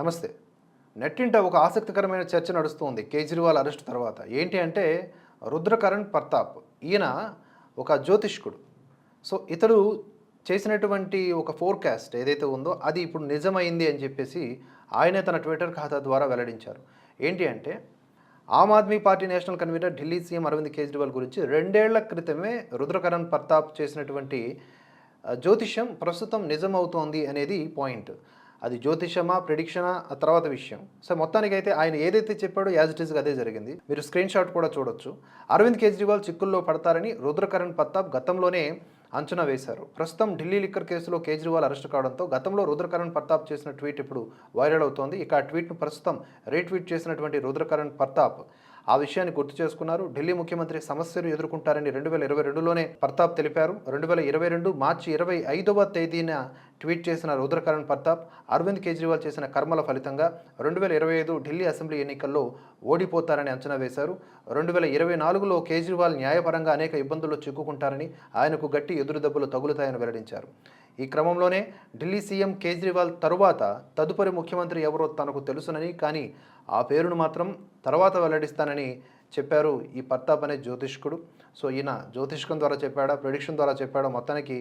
నమస్తే. నెట్టింట ఒక ఆసక్తికరమైన చర్చ నడుస్తుంది కేజ్రీవాల్ అరెస్ట్ తర్వాత. ఏంటి అంటే రుద్రకరణ్ ప్రతాప్. ఈయన ఒక జ్యోతిష్కుడు. సో ఇతడు చేసినటువంటి ఒక ఫోర్కాస్ట్ ఏదైతే ఉందో అది ఇప్పుడు నిజమైంది అని చెప్పేసి ఆయనే తన ట్విట్టర్ ఖాతా ద్వారా వెల్లడించారు. ఏంటి అంటే Aam Aadmi party national convenor Delhi CM Arvind Kejriwal గురించి రెండేళ్ళ క్రితమే రుద్రకరణ్ ప్రతాప్ చేసినటువంటి జ్యోతిష్యం ప్రస్తుతం నిజమవుతోంది అనేది పాయింట్. అది జ్యోతిషమా ప్రిడిక్షనా ఆ తర్వాత విషయం. సో మొత్తానికైతే ఆయన ఏదైతే చెప్పాడో యాజ్ ఇట్ ఈస్గా అదే జరిగింది. మీరు స్క్రీన్ షాట్ కూడా చూడొచ్చు. అరవింద్ కేజ్రీవాల్ చిక్కుల్లో పడతారని రుద్రకరణ్ ప్రతాప్ గతంలోనే అంచనా వేశారు. ప్రస్తుతం ఢిల్లీ లిక్కర్ కేసులో కేజ్రీవాల్ అరెస్ట్ కావడంతో గతంలో రుద్రకరణ్ ప్రతాప్ చేసిన ట్వీట్ ఇప్పుడు వైరల్ అవుతోంది. ఇక ఆ ట్వీట్ను ప్రస్తుతం రీట్వీట్ చేసినటువంటి రుద్రకరణ్ ప్రతాప్ ఆ విషయాన్ని గుర్తు చేసుకున్నారు. ఢిల్లీ ముఖ్యమంత్రి సమస్యలు ఎదుర్కొంటారని రెండు వేల ఇరవై రెండులోనే ప్రతాప్ తెలిపారు. రెండు వేల ఇరవై రెండు మార్చి ఇరవై ఐదవ తేదీన ట్వీట్ చేసిన రుద్రకరణ్ ప్రతాప్ అరవింద్ కేజ్రీవాల్ చేసిన కర్మల ఫలితంగా రెండు వేల ఇరవై ఐదు ఢిల్లీ అసెంబ్లీ ఎన్నికల్లో ఓడిపోతారని అంచనా వేశారు. రెండు వేల ఇరవై నాలుగులో కేజ్రీవాల్ న్యాయపరంగా అనేక ఇబ్బందుల్లో చిక్కుకుంటారని ఆయనకు గట్టి ఎదురుదెబ్బలు తగులుతాయని వెల్లడించారు. ఈ క్రమంలోనే ఢిల్లీ సీఎం కేజ్రీవాల్ తరువాత తదుపరి ముఖ్యమంత్రి ఎవరో తనకు తెలుసునని కానీ ఆ పేరును మాత్రం తర్వాత వెల్లడిస్తానని చెప్పారు ఈ ప్రతాప్ అనే జ్యోతిష్కుడు. సో ఈయన జ్యోతిష్కం ద్వారా చెప్పాడా ప్రొడిక్షన్ ద్వారా చెప్పాడా మొత్తానికి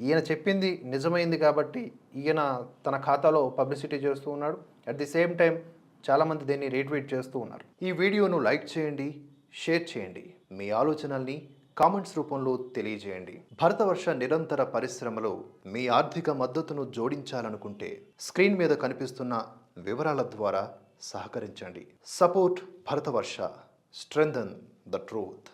ఈయన చెప్పింది నిజమైంది కాబట్టి ఈయన తన ఖాతాలో పబ్లిసిటీ చేస్తూ ఉన్నాడు. అట్ ది సేమ్ టైం చాలామంది దీన్ని రీట్వీట్ చేస్తూ ఉన్నారు. ఈ వీడియోను లైక్ చేయండి షేర్ చేయండి. మీ ఆలోచనల్ని కామెంట్స్ రూపంలో తెలియజేయండి. భరతవర్ష నిరంతర పరిశ్రమలో మీ ఆర్థిక మద్దతును జోడించాలనుకుంటే స్క్రీన్ మీద కనిపిస్తున్న వివరాల ద్వారా సహకరించండి. Support Bharatavarsha. Strengthen the truth